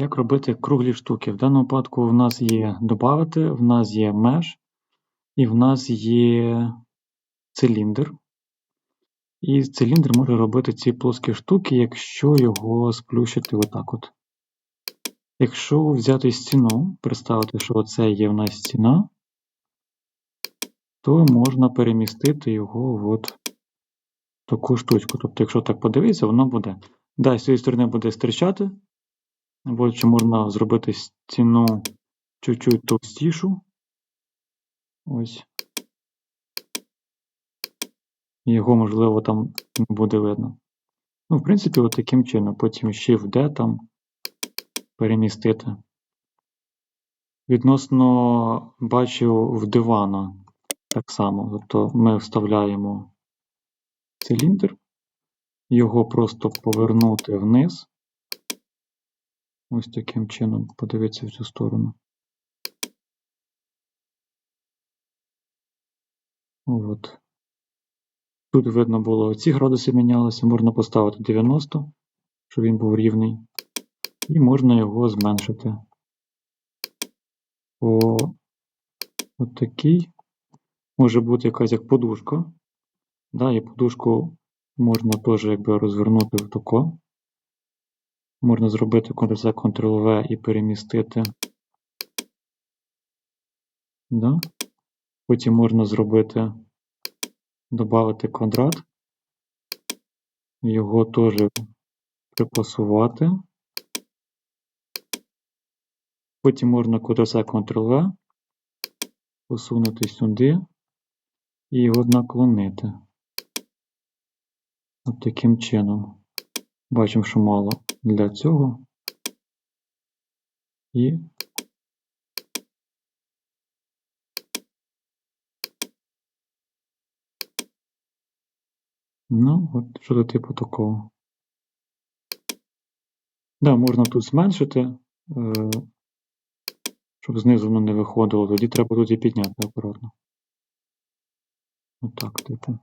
Як робити круглі штуки? В даному випадку в нас є добавити, в нас є меж, і в нас є циліндр. І циліндр може робити ці плоскі штуки, якщо його сплющити отак от. Якщо взяти стіну, представити, що це є в нас стіна, то можна перемістити його в таку штучку. Тобто, якщо так подивитися, воно буде. Да, з цієї сторони буде стирчати. Або чи можна зробити стіну чуть-чуть товстішу. Ось. Його, можливо, там не буде видно. Ну, в принципі, от таким чином. Потім Shift-D там перемістити. Відносно бачив в дивана так само. Тобто ми вставляємо циліндр, його просто повернути вниз. Ось таким чином, подивіться в цю сторону. От. Тут видно було, ці градуси мінялися, можна поставити 90, щоб він був рівний. І можна його зменшити. По от такий. Може бути якась як подушка. Да, І подушку можна теж якби розвернути в тако. Можна зробити Ctrl-C, Ctrl-V і перемістити. Да? Потім можна зробити, додати квадрат, його теж припасувати. Потім можна Ctrl-C, Ctrl-V, посунути сюди і його наклонити. От таким чином. Бачимо, що мало для цього. І Ну, от що типу такого. Да, можна тут зменшити, е, щоб знизу воно не виходило. Тоді треба тут і підняти акуратно. Отак, типу.